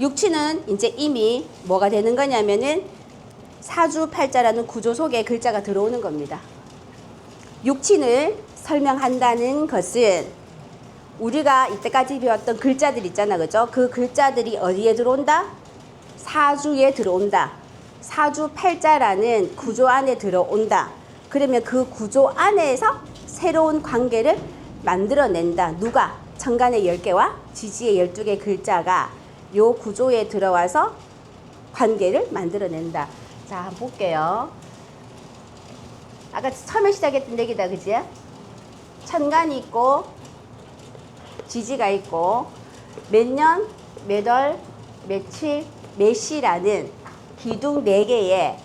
육치는 이제 이미 뭐가 되는 거냐면은 사주팔자라는 구조 속에 글자가 들어오는 겁니다. 육친을 설명한다는 것은 우리가 이때까지 배웠던 글자들 있잖아, 그죠? 그 글자들이 어디에 들어온다? 사주에 들어온다. 사주팔자라는 구조 안에 들어온다. 그러면 그 구조 안에서 새로운 관계를 만들어낸다. 누가? 천간의 10개와 지지의 12개 글자가 요 구조에 들어와서 관계를 만들어낸다. 자, 한번 볼게요. 아까 처음에 시작했던 얘기다, 그지? 천간이 있고, 지지가 있고, 몇 년, 몇 월, 며칠, 몇 시라는 기둥 4개에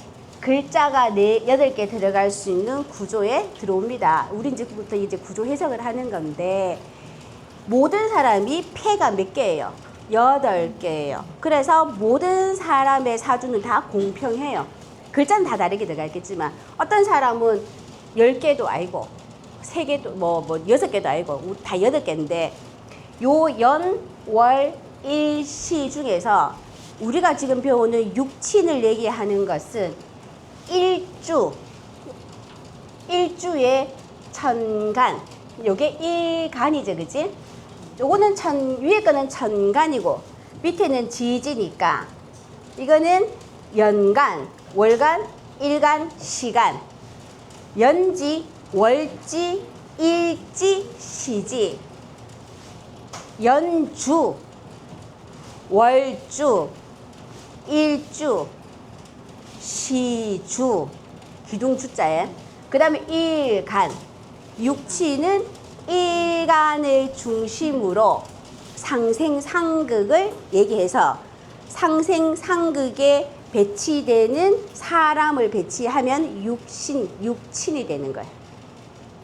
글자가 네, 8개 들어갈 수 있는 구조에 들어옵니다. 우리 이제부터 이제 구조 해석을 하는 건데, 모든 사람이 폐가 몇 개예요? 여덟 개예요. 그래서 모든 사람의 사주는 다 공평해요. 글자는 다 다르게 들어가겠지만 어떤 사람은 열 개도 아니고 세 개도 뭐 뭐 여섯 개도 아니고 다 여덟 개인데 요 연, 월, 일, 시 중에서 우리가 지금 배우는 육친을 얘기하는 것은 일주. 일주의 천간. 요게 일간이죠 그지? 요거는 천 위에 거는 천간이고 밑에는 지지니까. 이거는 연간, 월간, 일간, 시간. 연지, 월지, 일지, 시지. 연주, 월주, 일주, 시주 기둥주자에 그 다음에 일간 육치는 일간을 중심으로 상생상극을 얘기해서 상생상극에 배치되는 사람을 배치하면 육신, 육친이 되는 거예요.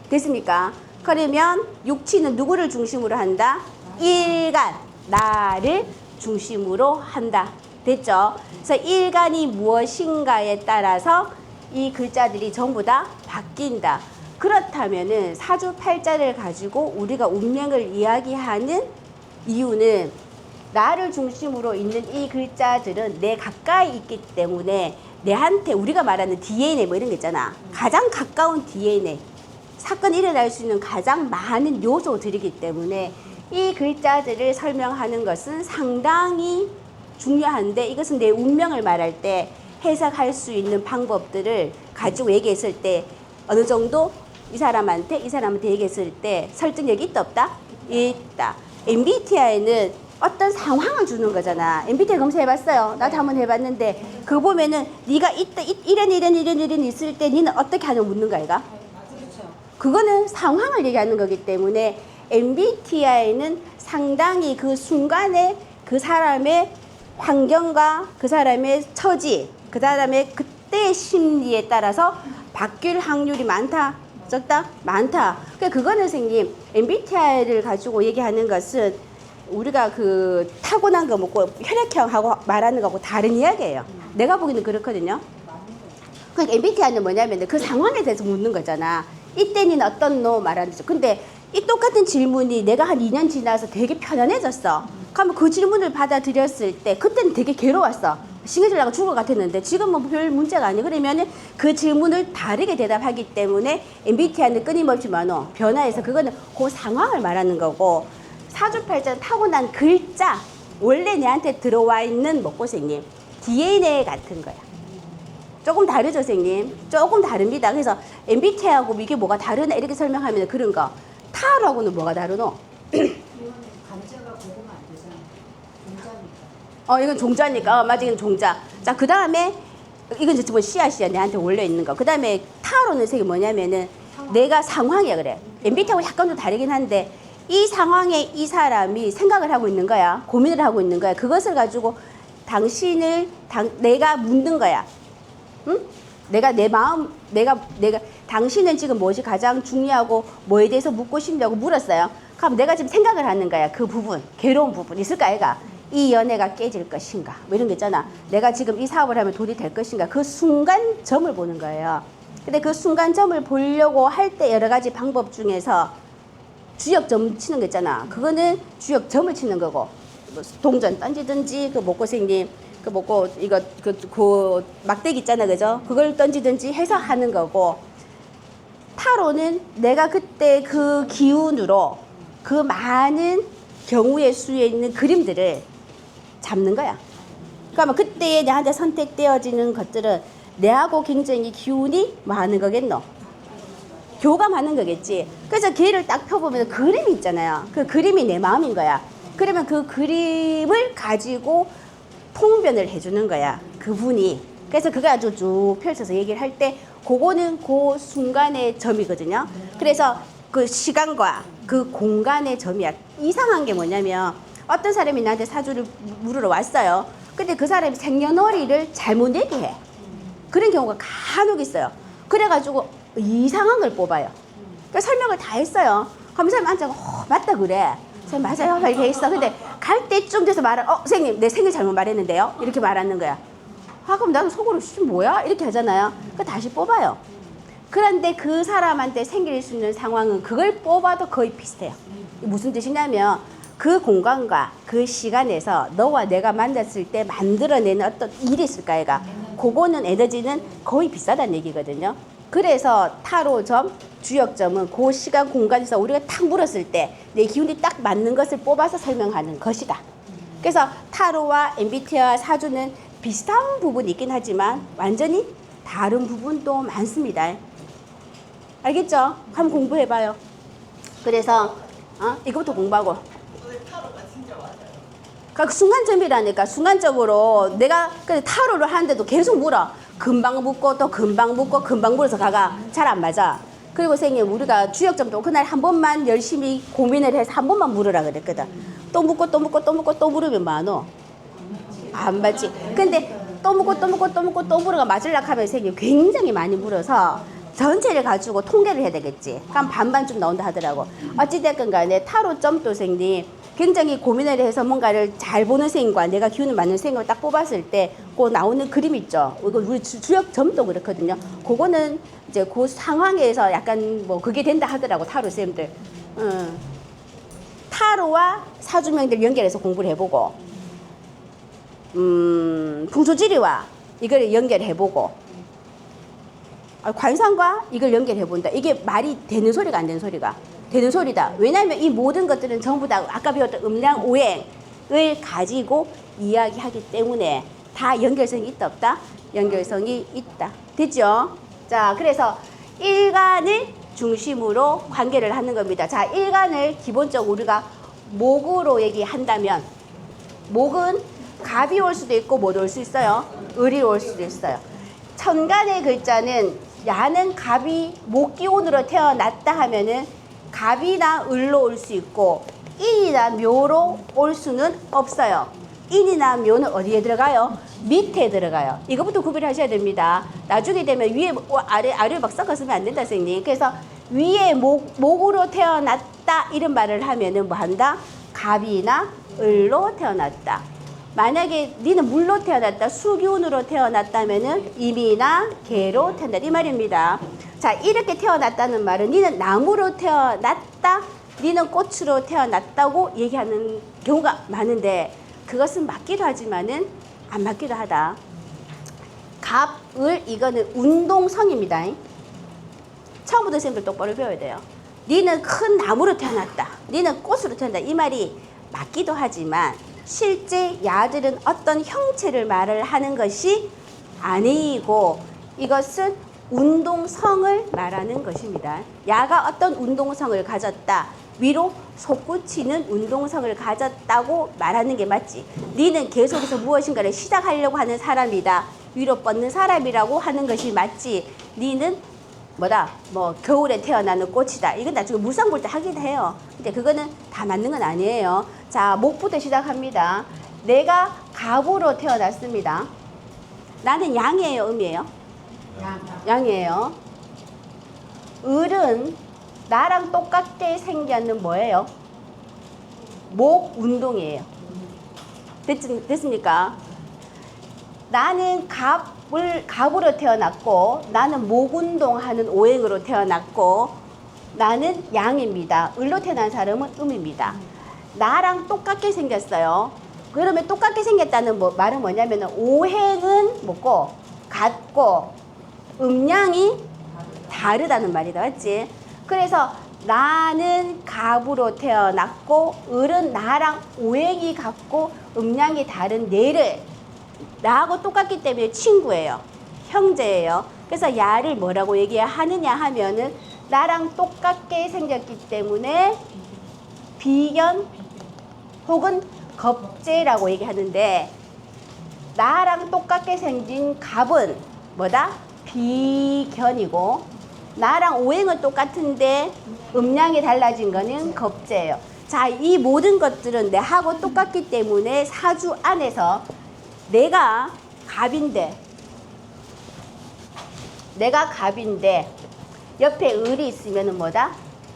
됐습니까? 그러면 육친은 누구를 중심으로 한다? 일간, 나를 중심으로 한다. 됐죠? 그래서 일간이 무엇인가에 따라서 이 글자들이 전부 다 바뀐다. 그렇다면은 사주팔자를 가지고 우리가 운명을 이야기하는 이유는 나를 중심으로 있는 이 글자들은 내 가까이 있기 때문에 내한테 우리가 말하는 DNA 뭐 이런 거 있잖아. 가장 가까운 DNA. 사건이 일어날 수 있는 가장 많은 요소들이기 때문에 이 글자들을 설명하는 것은 상당히 중요한데 이것은 내 운명을 말할 때 해석할 수 있는 방법들을 가지고 얘기했을 때 어느 정도 이 사람한테 이 사람한테 얘기했을 때 설득력이 있다 없다? 있다. MBTI는 어떤 상황을 주는 거잖아. MBTI 검사해봤어요. 나도 한번 해봤는데 그거 보면은 네가 이때 이- 이런 이런 이런 이런 있을 때 니는 어떻게 하냐고 묻는 거야, 이가. 그거는 상황을 얘기하는 거기 때문에 MBTI는 상당히 그 순간에 그 사람의 환경과 그 사람의 처지, 그 사람의 그때의 심리에 따라서 바뀔 확률이 많다, 적다, 많다. 그러니까 그거는 선생님 MBTI를 가지고 얘기하는 것은 우리가 그 타고난 거 먹고 혈액형하고 말하는 거하고 다른 이야기예요. 내가 보기에는 그렇거든요. 그러니까 MBTI는 뭐냐면 그 상황에 대해서 묻는 거잖아. 이때는 어떤 너 말하는 거죠. 근데 이 똑같은 질문이 내가 한 2년 지나서 되게 편안해졌어. 그러면 그 질문을 받아들였을 때 그때는 되게 괴로웠어. 나고 죽을 것 같았는데 지금은 별 문제가 아니야. 그러면은 그 질문을 다르게 대답하기 때문에 MBTI는 끊임없이 많어. 변화해서 그거는 그 상황을 말하는 거고 사주팔자는 타고난 글자 원래 내한테 들어와 있는 먹고 생님 DNA 같은 거야. 조금 다르죠, 선생님? 조금 다릅니다. 그래서 MBTI하고 이게 뭐가 다르나 이렇게 설명하면 그런 거. 타로하고는 뭐가 다르노? 감자가 고구마 안 되잖아. 공자니까. 어, 이건 종자니까. 어, 맞아, 이건 종자. 자, 그 다음에, 이건 이제 뭐 씨앗이야. 내한테 올려 있는 거. 그 다음에 타로는 색이 뭐냐면은 내가 상황이야, 그래. MBTI하고 약간 좀 다르긴 한데 이 상황에 이 사람이 생각을 하고 있는 거야. 고민을 하고 있는 거야. 그것을 가지고 당신을, 당, 내가 묻는 거야. 응? 내가 내 마음, 내가, 내가, 당신은 지금 무엇이 가장 중요하고 뭐에 대해서 묻고 싶냐고 물었어요. 그럼 내가 지금 생각을 하는 거야. 그 부분, 괴로운 부분 있을까, 애가? 이 연애가 깨질 것인가? 뭐 이런 거 있잖아. 내가 지금 이 사업을 하면 돈이 될 것인가? 그 순간 점을 보는 거예요. 근데 그 순간 점을 보려고 할 때 여러 가지 방법 중에서 주역점 치는 거 있잖아. 그거는 주역점을 치는 거고 뭐 동전 던지든지 그 목고생님 그 먹고 이거 그, 그 막대기 있잖아 그죠? 그걸 던지든지 해서 하는 거고 타로는 내가 그때 그 기운으로 그 많은 경우의 수에 있는 그림들을 잡는 거야. 그러면 그때에 내한테 선택되어지는 것들은 내하고 굉장히 기운이 많은 거겠노. 교감하는 거겠지. 그래서 걔를 딱 펴보면 그림이 있잖아요. 그 그림이 내 마음인 거야. 그러면 그 그림을 가지고 통변을 해주는 거야. 그분이. 그래서 그거 아주 쭉 펼쳐서 얘기를 할 때, 그거는 그 순간의 점이거든요. 그래서 그 시간과 그 공간의 점이야. 이상한 게 뭐냐면, 어떤 사람이 나한테 사주를 물으러 왔어요. 근데 그 사람이 생년월일을 잘못 얘기해. 그런 경우가 간혹 있어요. 그래가지고 이상한 걸 뽑아요. 그러니까 설명을 다 했어요. 그럼 사람 앉아서 어, 맞다 그래. 선생님 맞아요. 막 이렇게 했어. 근데 갈 때쯤 돼서 말을 어 선생님 내 생일 잘못 말했는데요. 이렇게 말하는 거야. 아 그럼 나도 속으로 씨 뭐야 이렇게 하잖아요. 그 다시 뽑아요. 그런데 그 사람한테 생길 수 있는 상황은 그걸 뽑아도 거의 비슷해요. 무슨 뜻이냐면 그 공간과 그 시간에서 너와 내가 만났을 때 만들어내는 어떤 일이 있을까 얘가 그거는 에너지는 거의 비슷하다는 얘기거든요. 그래서 타로점, 주역점은 그 시간 공간에서 우리가 탁 물었을 때 내 기운이 딱 맞는 것을 뽑아서 설명하는 것이다. 그래서 타로와 MBTI와 사주는 비슷한 부분이 있긴 하지만 완전히 다른 부분도 많습니다. 알겠죠? 한번 공부해봐요. 그래서 어? 이것부터 공부하고. 그 순간점이라니까 순간적으로 내가 그 타로를 하는데도 계속 물어 금방 묻고 또 금방 묻고 금방 물어서 가가 잘 안 맞아 그리고 선생님 우리가 주역점도 그날 한 번만 열심히 고민을 해서 한 번만 물으라 그랬거든 또 묻고 또 묻고 또 묻고 또 물으면 많어 안 맞지 근데 또 묻고 또 묻고 또 묻고 또 물어가 맞으려고 하면 선생님 굉장히 많이 물어서 전체를 가지고 통계를 해야 되겠지 그럼 반반 좀 나온다 하더라고 어찌됐건 간에 타로 점도 선생님 굉장히 고민을 해서 뭔가를 잘 보는 생과 내가 기운을 맞는 생을 딱 뽑았을 때 그 나오는 그림 있죠. 이거 우리 주- 주역 점도 그렇거든요. 그거는 이제 그 상황에서 약간 뭐 그게 된다 하더라고 타로 쌤들. 음. 타로와 사주명들 연결해서 공부를 해보고, 음, 풍수지리와 이걸 연결해보고, 아, 관상과 이걸 연결해 본다. 이게 말이 되는 소리가 안 되는 소리가 되는 소리다. 왜냐하면 이 모든 것들은 전부 다 아까 배웠던 음량 오행을 가지고 이야기하기 때문에 다 연결성이 있다 없다? 연결성이 있다. 됐죠? 자, 그래서 일간을 중심으로 관계를 하는 겁니다. 자, 일간을 기본적으로 우리가 목으로 얘기한다면 목은 갑이 올 수도 있고 못올수 있어요. 을이 올 수도 있어요. 천간의 글자는 야는 갑이 목기운으로 태어났다 하면은 갑이나 을로 올 수 있고 인이나 묘로 올 수는 없어요. 인이나 묘는 어디에 들어가요? 밑에 들어가요. 이것부터 구별하셔야 됩니다. 나중에 되면 위에 뭐 아래 아래 막 섞어서면 안 된다, 선생님. 그래서 위에 목 목으로 태어났다 이런 말을 하면은 뭐 한다? 갑이나 을로 태어났다. 만약에 니는 물로 태어났다, 수기운으로 태어났다면은 임이나 개로 태어났다 이 말입니다. 자 이렇게 태어났다는 말은 니는 나무로 태어났다, 니는 꽃으로 태어났다고 얘기하는 경우가 많은데 그것은 맞기도 하지만은 안 맞기도 하다. 갑, 을 이거는 운동성입니다. 처음부터 선생님들 똑바로 배워야 돼요. 니는 큰 나무로 태어났다. 니는 꽃으로 태어났다. 이 말이 맞기도 하지만 실제 야들은 어떤 형체를 말을 하는 것이 아니고 이것은 운동성을 말하는 것입니다. 야가 어떤 운동성을 가졌다. 위로 솟구치는 운동성을 가졌다고 말하는 게 맞지. 니는 계속해서 무엇인가를 시작하려고 하는 사람이다. 위로 뻗는 사람이라고 하는 것이 맞지. 니는 뭐다? 뭐 겨울에 태어나는 꽃이다. 이건 나중에 물상 볼 때 하긴 해요. 근데 그거는 다 맞는 건 아니에요. 자 목부터 시작합니다. 내가 갑으로 태어났습니다. 나는 양이에요? 음이에요? 양. 양이에요. 을은 나랑 똑같게 생겼는 뭐예요? 목 운동이에요. 됐, 됐습니까? 나는 갑 갑을 갑으로 태어났고 나는 목운동하는 오행으로 태어났고 나는 양입니다. 을로 태어난 사람은 음입니다. 나랑 똑같게 생겼어요. 그러면 똑같게 생겼다는 뭐, 말은 뭐냐면 오행은 뭐고 같고 음양이 다르다는 말이다, 맞지? 그래서 나는 갑으로 태어났고 을은 나랑 오행이 같고 음양이 다른 내를 나하고 똑같기 때문에 친구예요. 형제예요. 그래서 야를 뭐라고 얘기하느냐 하면은 나랑 똑같게 생겼기 때문에 비견 혹은 겁재라고 얘기하는데 나랑 똑같게 생긴 갑은 뭐다? 비견이고 나랑 오행은 똑같은데 음량이 달라진 거는 겁재예요. 자, 이 모든 것들은 내하고 똑같기 때문에 사주 안에서 내가 갑인데 내가 갑인데 옆에 을이 있으면은 뭐다?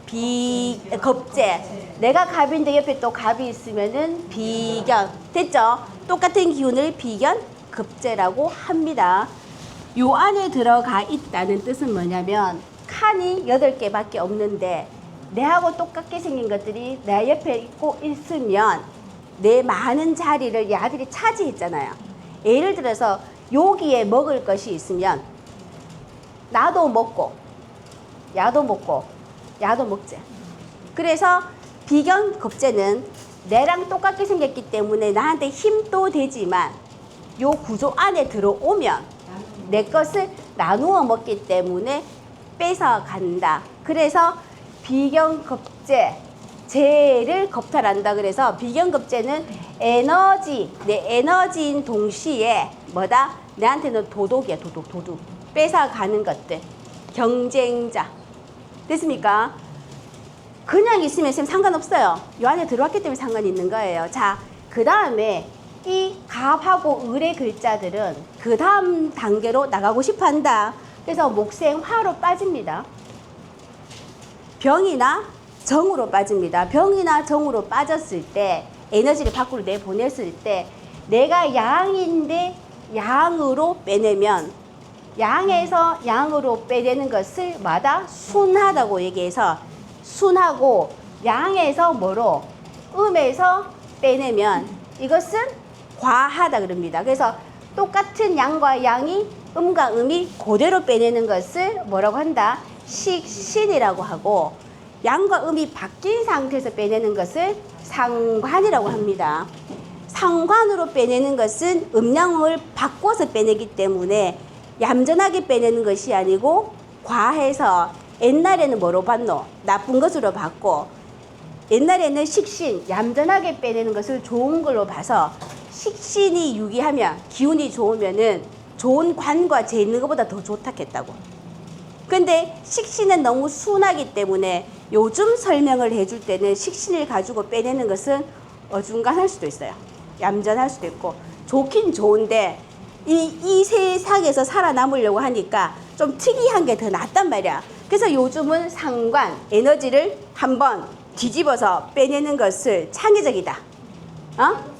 비 겁재. 내가 갑인데 옆에 또 갑이 있으면은 비견. 됐죠? 똑같은 기운을 비견 급재라고 합니다. 요 안에 들어가 있다는 뜻은 뭐냐면 칸이 여덟 개밖에 없는데 내하고 똑같게 생긴 것들이 내 옆에 있고 있으면 내 많은 자리를 야들이 차지했잖아요. 예를 들어서 여기에 먹을 것이 있으면 나도 먹고 야도 먹고 야도 먹지. 그래서 비견 겁재는 내랑 똑같게 생겼기 때문에 나한테 힘도 되지만 요 구조 안에 들어오면 내 것을 나누어 먹기 때문에 뺏어 간다. 그래서 비견급제 재를 겁탈한다. 그래서 비견급제는 에너지, 내 에너지인 동시에 뭐다? 내한테는 도둑이야, 도둑, 도둑. 뺏어 가는 것들. 경쟁자. 됐습니까? 그냥 있으면 쌤 상관없어요. 요 안에 들어왔기 때문에 상관이 있는 거예요. 자, 그 다음에 이 갑하고 을의 글자들은 그 다음 단계로 나가고 싶어 한다. 그래서 목생 화로 빠집니다. 병이나 정으로 빠집니다. 병이나 정으로 빠졌을 때 에너지를 밖으로 내보냈을 때 내가 양인데 양으로 빼내면 양에서 양으로 빼내는 것을 마다 순하다고 얘기해서 순하고 양에서 뭐로 음에서 빼내면 이것은 과하다 그럽니다. 그래서 똑같은 양과 양이 음과 음이 그대로 빼내는 것을 뭐라고 한다? 식신이라고 하고 양과 음이 바뀐 상태에서 빼내는 것을 상관이라고 합니다. 상관으로 빼내는 것은 음량을 바꿔서 빼내기 때문에 얌전하게 빼내는 것이 아니고 과해서 옛날에는 뭐로 봤노? 나쁜 것으로 봤고 옛날에는 식신, 얌전하게 빼내는 것을 좋은 걸로 봐서 식신이 유기하면 기운이 좋으면은 좋은 관과 재 있는 것보다 더 좋다 했다고. 근데 식신은 너무 순하기 때문에 요즘 설명을 해줄 때는 식신을 가지고 빼내는 것은 어중간할 수도 있어요. 얌전할 수도 있고 좋긴 좋은데 이, 이 세상에서 살아남으려고 하니까 좀 특이한 게 더 낫단 말이야. 그래서 요즘은 상관, 에너지를 한번 뒤집어서 빼내는 것을 창의적이다. 어?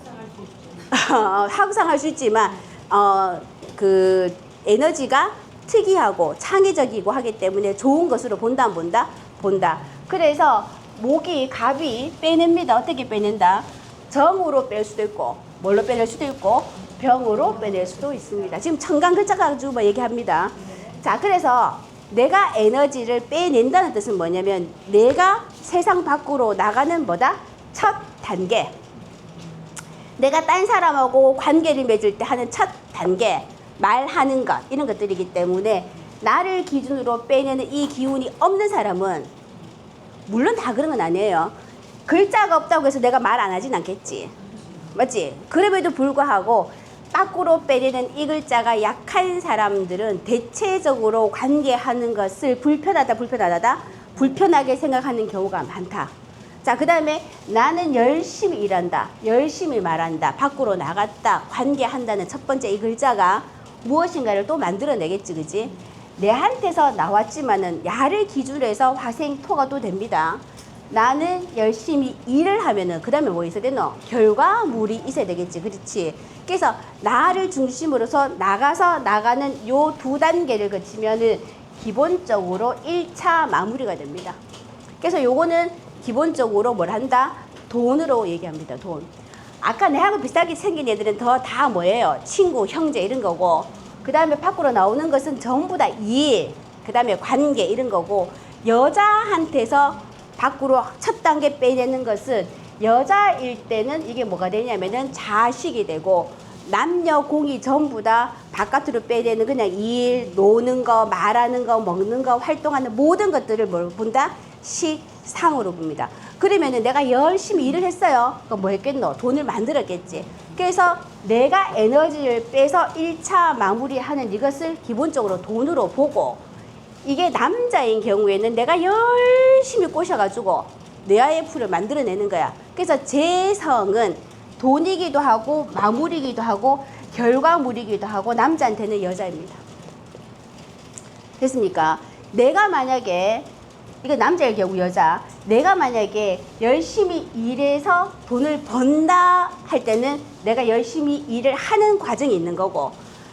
항상 할 수 있지만 어 그 에너지가 특이하고 창의적이고 하기 때문에 좋은 것으로 본다 안 본다 본다 그래서 목이 갑이 빼냅니다. 어떻게 빼낸다? 정으로 뺄 수도 있고 뭘로 빼낼 수도 있고 병으로 빼낼 수도 있습니다. 지금 청강 글자 가지고 뭐 얘기합니다. 자 그래서 내가 에너지를 빼낸다는 뜻은 뭐냐면 내가 세상 밖으로 나가는 뭐다? 첫 단계. 내가 딴 사람하고 관계를 맺을 때 하는 첫 단계 말하는 것 이런 것들이기 때문에 나를 기준으로 빼내는 이 기운이 없는 사람은 물론 다 그런 건 아니에요. 글자가 없다고 해서 내가 말 안 하진 않겠지. 맞지? 그럼에도 불구하고 밖으로 빼내는 이 글자가 약한 사람들은 대체적으로 관계하는 것을 불편하다, 불편하다, 불편하게 생각하는 경우가 많다. 자, 그 다음에 나는 열심히 일한다, 열심히 말한다, 밖으로 나갔다, 관계한다는 첫 번째 이 글자가 무엇인가를 또 만들어내겠지, 그지? 내한테서 나왔지만은 야를 기준으로 해서 화생토가 또 됩니다. 나는 열심히 일을 하면은 그 다음에 뭐 있어야 되노? 결과물이 있어야 되겠지. 그렇지. 그래서 나를 중심으로서 나가서 나가는 요 두 단계를 거치면은 기본적으로 1차 마무리가 됩니다. 그래서 요거는 기본적으로 뭘 한다? 돈으로 얘기합니다. 돈. 아까 내하고 비슷하게 생긴 애들은 더 다 뭐예요? 친구, 형제 이런 거고 그 다음에 밖으로 나오는 것은 전부 다 일, 그 다음에 관계 이런 거고 여자한테서 밖으로 첫 단계 빼내는 것은 여자일 때는 이게 뭐가 되냐면은 자식이 되고 남녀 공이 전부 다 바깥으로 빼내는 그냥 일, 노는 거, 말하는 거, 먹는 거, 활동하는 모든 것들을 뭘 본다? 식 상으로 봅니다. 그러면은 내가 열심히 일을 했어요. 그럼 뭐 했겠노? 돈을 만들었겠지. 그래서 내가 에너지를 빼서 1차 마무리하는 이것을 기본적으로 돈으로 보고 이게 남자인 경우에는 내가 열심히 꼬셔가지고 내 IF를 만들어내는 거야. 그래서 재성은 돈이기도 하고 마무리기도 하고 결과물이기도 하고 남자한테는 여자입니다. 됐습니까? 내가 만약에 이거 남자의 경우 여자. 내가 만약에 열심히 일해서 돈을 번다 할 때는 내가 열심히 일을 하는 과정이 있는 거고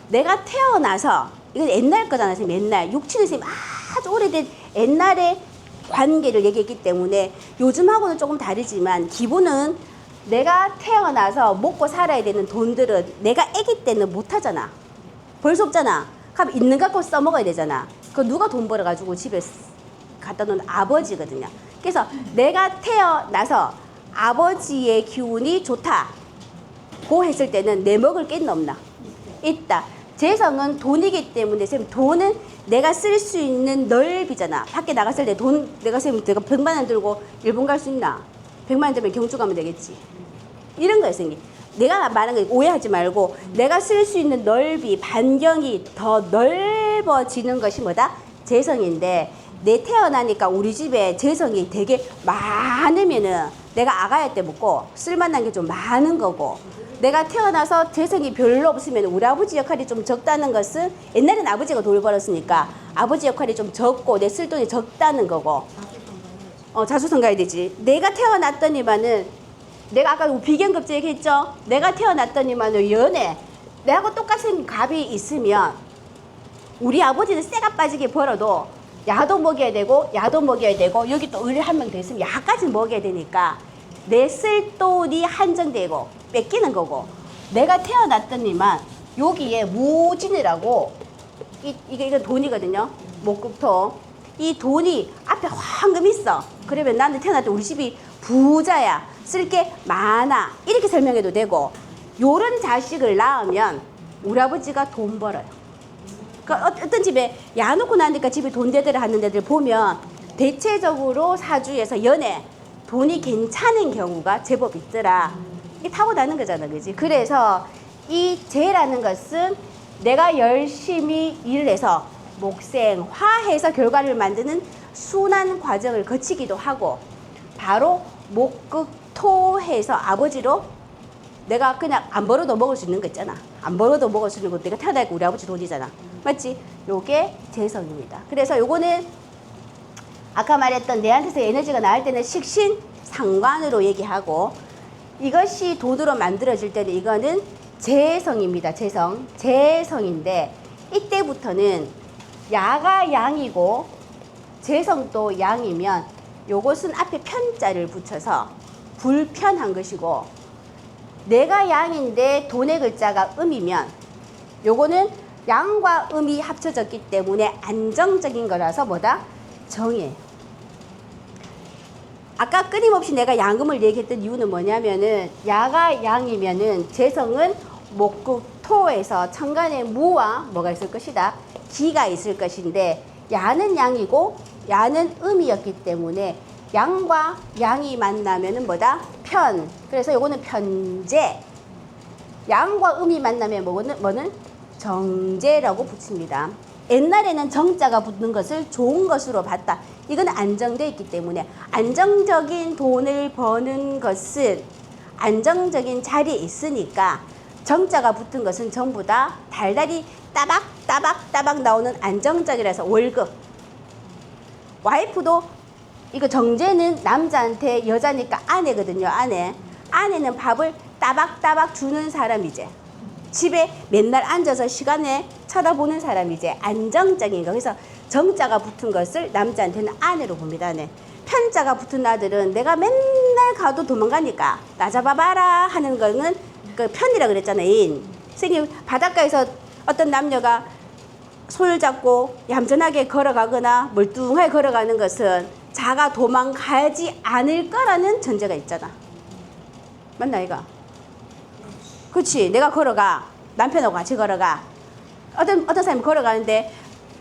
내가 태어나서 이건 옛날 거잖아요 선생님 옛날. 육친의 선생님 아주 오래된 옛날의 관계를 얘기했기 때문에 요즘하고는 조금 다르지만 기본은 내가 태어나서 먹고 살아야 되는 돈들은 내가 아기 때는 못 하잖아. 벌 수 없잖아. 그럼 있는 거 갖고 써먹어야 되잖아. 그 누가 돈 벌어가지고 집에 갖다 놓은 아버지거든요. 그래서 내가 태어나서 아버지의 기운이 좋다. 고 했을 때는 내 먹을 게 없나? 있다. 재성은 돈이기 때문에 쌤 돈은 내가 쓸 수 있는 넓이잖아. 밖에 나갔을 때 돈 내가 쌤 내가 100만 원 들고 일본 갈 수 있나? 100만 원 들면 경주 가면 되겠지. 이런 거예요, 선생님. 내가 말하는 거 오해하지 말고 내가 쓸 수 있는 넓이, 반경이 더 넓어지는 것이 뭐다? 재성인데 내 태어나니까 우리 집에 재성이 되게 많으면은 내가 아가야 때 먹고 쓸만한 게 좀 많은 거고 내가 태어나서 재성이 별로 없으면 우리 아버지 역할이 좀 적다는 것은 옛날엔 아버지가 돈을 벌었으니까 아버지 역할이 좀 적고 내 쓸 돈이 적다는 거고 어, 자수성 가야 되지. 내가 태어났더니만은 내가 아까 비견급제 얘기했죠. 내가 태어났더니만은 연애 내하고 똑같은 값이 있으면 우리 아버지는 쇠가 빠지게 벌어도 야도 먹여야 되고 야도 먹여야 되고 여기 또 의뢰 한 명 더 있으면 야까지 먹여야 되니까 내쓸 돈이 한정되고 뺏기는 거고 내가 태어났더니만 여기에 무진이라고 이, 이게 이거 돈이거든요. 목국토. 이 돈이 앞에 황금 있어. 그러면 나는 태어날 때 우리 집이 부자야. 쓸 게 많아. 이렇게 설명해도 되고 요런 자식을 낳으면 우리 아버지가 돈 벌어요. 그 어- 어떤 집에 야 놓고 나니까 집에 돈 대대를 하는 데들 보면 대체적으로 사주에서 연애 돈이 괜찮은 경우가 제법 있더라. 이게 타고 나는 거잖아, 그지? 그래서 이 재라는 것은 내가 열심히 일을 해서 목생화해서 결과를 만드는 순환 과정을 거치기도 하고 바로 목극토해서 아버지로 내가 그냥 안 벌어도 먹을 수 있는 거 있잖아. 안 벌어도 먹을 수 있는 거 내가 태어나니까 우리 아버지 돈이잖아. 맞지? 요게 재성입니다. 그래서 요거는 아까 말했던 내한테서 에너지가 나올 때는 식신 상관으로 얘기하고 이것이 돈으로 만들어질 때는 이거는 재성입니다. 재성. 재성인데 이때부터는 야가 양이고 재성도 양이면 요것은 앞에 편자를 붙여서 불편한 것이고 내가 양인데 돈의 글자가 음이면 요거는 양과 음이 합쳐졌기 때문에 안정적인 거라서 뭐다? 정이에요. 아까 끊임없이 내가 양음을 얘기했던 이유는 뭐냐면은 야가 양이면은 재성은 목국 토에서 천간에 무와 뭐가 있을 것이다 기가 있을 것인데 야는 양이고 야는 음이었기 때문에 양과 양이 만나면은 뭐다 편 그래서 요거는 편재 양과 음이 만나면 뭐는 뭐는 정제라고 붙입니다. 옛날에는 정자가 붙는 것을 좋은 것으로 봤다. 이건 안정돼 있기 때문에 안정적인 돈을 버는 것은 안정적인 자리에 있으니까 정자가 붙은 것은 전부 다 달달이 따박 따박 따박 나오는 안정적이라서 월급 와이프도 이거 정제는 남자한테 여자니까 아내거든요. 아내. 아내는 밥을 따박따박 주는 사람이지. 집에 맨날 앉아서 시간에 쳐다보는 사람이지. 안정적인 거. 그래서 정자가 붙은 것을 남자한테는 아내로 봅니다. 네. 편자가 붙은 아들은 내가 맨날 가도 도망가니까 나 잡아봐라 하는 거는 그 편이라 그랬잖아요. 인. 선생님 바닷가에서 어떤 남녀가 손을 잡고 얌전하게 걸어가거나 멀뚱하게 걸어가는 것은 자가 도망가지 않을 거라는 전제가 있잖아. 맞나 이가? 그렇지. 내가 걸어가. 남편하고 같이 걸어가. 어떤 어떤 사람이 걸어가는데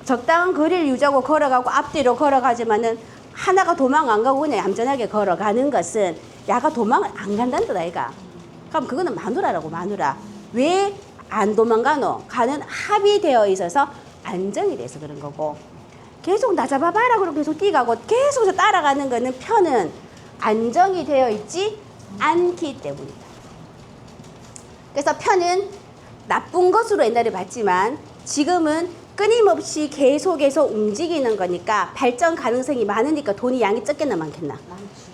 적당한 거리를 유지하고 걸어가고 앞뒤로 걸어가지만은 하나가 도망 안 가고 그냥 얌전하게 걸어가는 것은 야가 도망을 안 간다는 뜻 아이가. 그럼 그거는 마누라라고 마누라. 왜 안 도망가노? 가는 합의되어 있어서 안정이 돼서 그런 거고. 계속 나 잡아봐라 그러고 계속 뛰가고 계속 따라가는 거는 편은 안정이 되어 있지 않기 때문이다. 그래서 편은 나쁜 것으로 옛날에 봤지만 지금은 끊임없이 계속해서 움직이는 거니까 발전 가능성이 많으니까 돈이 양이 적겠나 많겠나.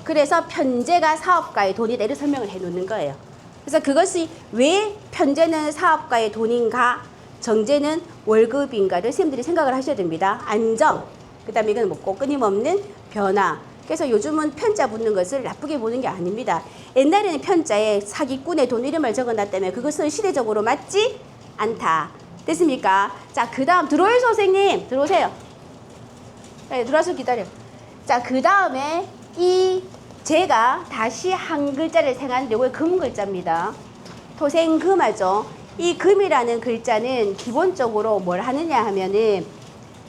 그래서 편제가 사업가의 돈이다 이렇게 설명을 해 놓는 거예요. 그래서 그것이 왜 편제는 사업가의 돈인가, 정제는 월급인가를 선생님들이 생각을 하셔야 됩니다. 안정, 그 다음에 이건 뭐고 끊임없는 변화. 그래서 요즘은 편자 붙는 것을 나쁘게 보는 게 아닙니다. 옛날에는 편자에 사기꾼의 돈 이름을 적어놨다면 그것은 시대적으로 맞지 않다. 됐습니까? 자, 그 다음 들어오세요, 선생님. 들어오세요. 네, 들어와서 기다려. 자, 그 다음에 이 제가 다시 한 글자를 이게 금 글자입니다. 토생금하죠. 이 금이라는 글자는 기본적으로 뭘 하느냐 하면은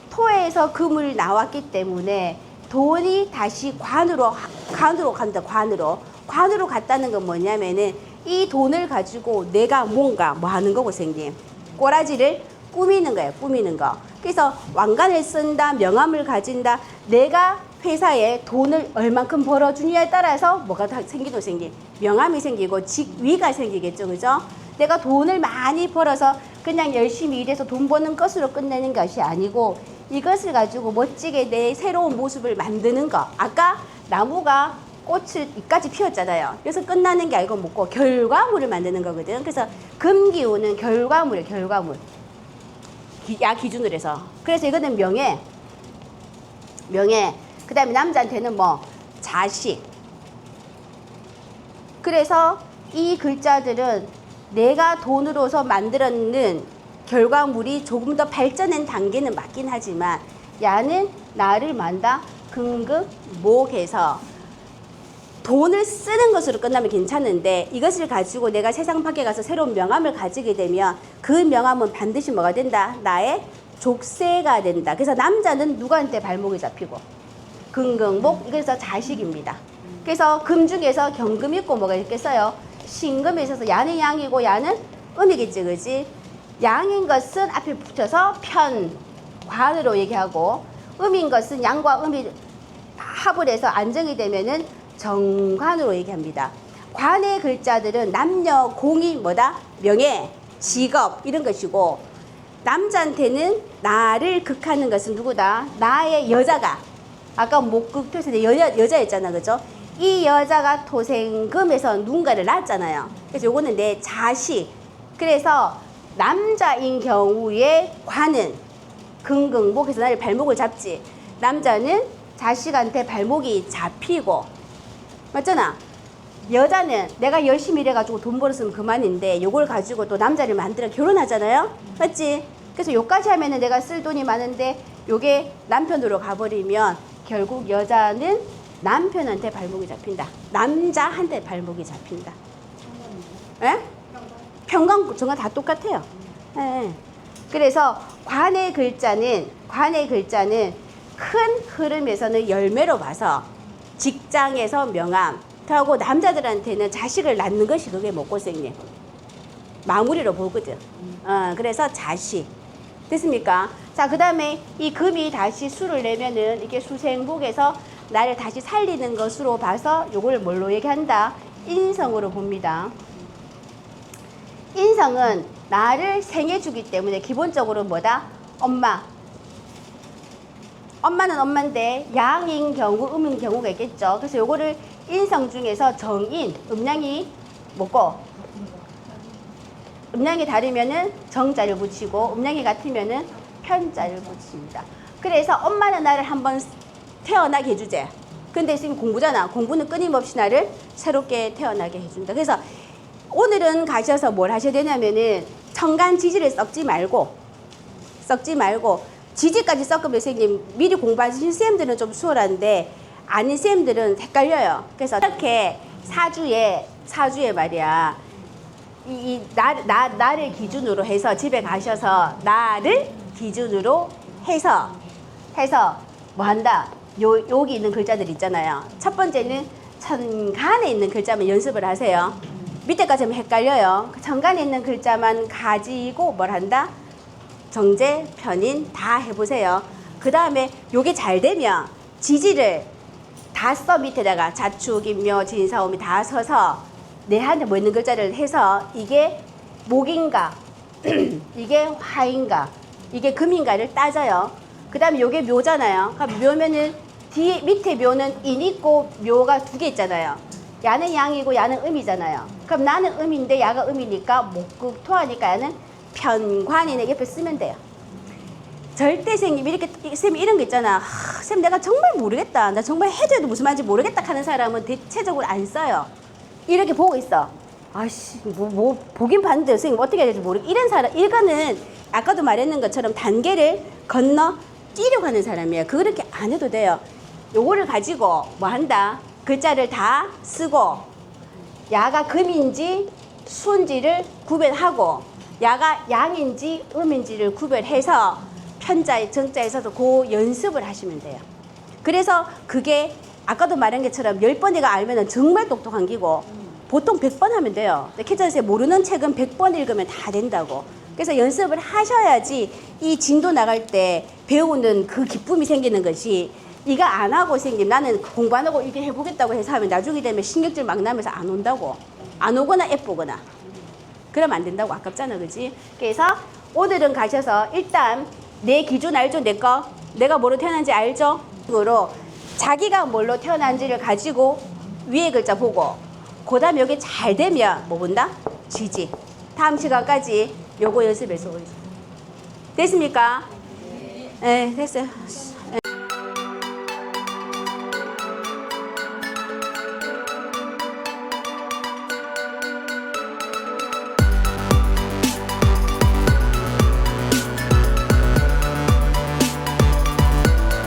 토에서 금을 나왔기 때문에 돈이 다시 관으로 관으로 간다 관으로. 관으로 갔다는 건 뭐냐면은 이 돈을 가지고 내가 뭔가 뭐 하는 거고 생김 꼬라지를 꾸미는 거예요 꾸미는 거. 그래서 왕관을 쓴다 명함을 가진다 내가 회사에 돈을 얼만큼 벌어주냐에 따라서 뭐가 다 생기도 생김 명함이 생기고 직위가 생기겠죠 그죠? 내가 돈을 많이 벌어서 그냥 열심히 일해서 돈 버는 것으로 끝내는 것이 아니고 이것을 가지고 멋지게 내 새로운 모습을 만드는 거. 아까 나무가 꽃을 이까지 피웠잖아요. 그래서 끝나는 게 아니고 뭐고 결과물을 만드는 거거든. 그래서 금기운은 결과물이에요. 결과물. 기- 야 기준으로 해서. 그래서 이거는 명예. 명예. 그 다음에 남자한테는 뭐 자식. 그래서 이 글자들은 내가 돈으로서 만들었는 결과물이 조금 더 발전한 단계는 맞긴 하지만 야는 나를 만다 긍극목에서 돈을 쓰는 것으로 끝나면 괜찮은데 이것을 가지고 내가 세상 밖에 가서 새로운 명함을 가지게 되면 그 명함은 반드시 뭐가 된다? 나의 족쇄가 된다. 그래서 남자는 누구한테 발목이 잡히고 금금목 그래서 자식입니다. 그래서 금 중에서 경금 있고 뭐가 있겠어요? 신금에 있어서 야는 양이고 야는 음이겠지, 그지? 양인 것은 앞에 붙여서 편, 관으로 얘기하고 음인 것은 양과 음이 합을 해서 안정이 되면은 정관으로 얘기합니다. 관의 글자들은 남녀 공이 뭐다? 명예, 직업 이런 것이고 남자한테는 나를 극하는 것은 누구다? 나의 여자가 아까 목극토에서 여자 여자였잖아, 그죠? 이 여자가 토생금에서 누군가를 낳았잖아요. 그래서 요거는 내 자식. 그래서 남자인 경우에 관은 긍긍목에서 나를 발목을 잡지. 남자는 자식한테 발목이 잡히고 맞잖아. 여자는 내가 열심히 일해가지고 돈 벌었으면 그만인데 요걸 가지고 또 남자를 만들어 결혼하잖아요. 맞지? 그래서 요까지 하면은 내가 쓸 돈이 많은데 요게 남편으로 가버리면 결국 여자는 남편한테 발목이 잡힌다. 남자한테 발목이 잡힌다. 예? 평강 정말 다 똑같아요. 예. 그래서 관의 글자는 관의 글자는 큰 흐름에서는 열매로 봐서 직장에서 명함 하고 남자들한테는 자식을 낳는 것이 그게 먹고생님 마무리로 보거든. 어, 그래서 자식 됐습니까? 자, 그 다음에 이 금이 다시 수를 내면은 이게 수생복에서 나를 다시 살리는 것으로 봐서 요걸 뭘로 얘기한다? 인성으로 봅니다. 인성은 나를 생해주기 때문에 기본적으로 뭐다? 엄마. 엄마는 엄마인데 양인 경우, 음인 경우가 있겠죠. 그래서 요거를 인성 중에서 정인, 음량이 뭐고? 음량이 다르면은 정자를 붙이고 음량이 같으면은 편자를 붙입니다. 그래서 엄마는 나를 한번 태어나게 해주제. 근데 지금 공부잖아. 공부는 끊임없이 나를 새롭게 태어나게 해준다. 그래서 오늘은 가셔서 뭘 하셔야 되냐면은 청간 지지를 썩지 말고 썩지 말고 지지까지 섞으면 선생님 미리 공부하신 쌤들은 좀 수월한데 아닌 쌤들은 헷갈려요. 그래서 이렇게 사주에 사주에 말이야. 이, 이 나, 나, 나를 기준으로 해서 집에 가셔서 나를 기준으로 해서 해서 뭐 한다. 요, 여기 있는 글자들 있잖아요. 첫 번째는 천간에 있는 글자만 연습을 하세요. 밑에까지 하면 헷갈려요. 천간에 있는 글자만 가지고 뭘 한다? 정제, 편인 다 해보세요. 그 다음에 요게 잘 되면 지지를 다 써 밑에다가 자축, 인묘, 진사오미 다 서서 내한테 뭐 있는 글자를 해서 이게 목인가, 이게 화인가, 이게 금인가를 따져요. 그 다음에 요게 묘잖아요. 그럼 묘면은 뒤에 밑에 묘는 인 있고 묘가 두 개 있잖아요. 야는 양이고 야는 음이잖아요. 그럼 나는 음인데 야가 음이니까 목극 토하니까 야는 편관이네 옆에 쓰면 돼요. 절대 생님 이렇게 쌤 이런 거 있잖아. 하, 쌤 내가 정말 모르겠다. 나 정말 해도 해도 무슨 말인지 모르겠다 하는 사람은 대체적으로 안 써요. 이렇게 보고 있어. 아씨 뭐, 뭐 보긴 봤는데 선생님 어떻게 해야 될지 모르. 이런 사람 이거는 아까도 말했는 것처럼 단계를 건너 뛰려고 하는 사람이에요. 그렇게 안 해도 돼요. 요거를 가지고 뭐 한다. 글자를 다 쓰고 야가 금인지 수인지를 구별하고 야가 양인지 음인지를 구별해서 편자에 정자에서도 그 연습을 하시면 돼요. 그래서 그게 아까도 말한 것처럼 열 번이가 알면은 정말 똑똑한 기고 보통 100번 하면 돼요. 캐전세 모르는 책은 100번 읽으면 다 된다고. 그래서 연습을 하셔야지 이 진도 나갈 때 배우는 그 기쁨이 생기는 것이 이거 안 하고 생긴 나는 공부 안 하고 이렇게 해보겠다고 해서 하면 나중에 되면 신경질 막 나면서 안 온다고. 안 오거나 예쁘거나. 그러면 안 된다고 아깝잖아 그지? 그래서 오늘은 가셔서 일단 내 기준 알죠 내 거? 내가 뭐로 태어난지 알죠? 으로 자기가 뭘로 태어난지를 가지고 위에 글자 보고 그 다음에 여기 잘 되면 뭐 본다? 지지. 다음 시간까지 요거 연습해서 오세요 됐습니까? 네 됐어요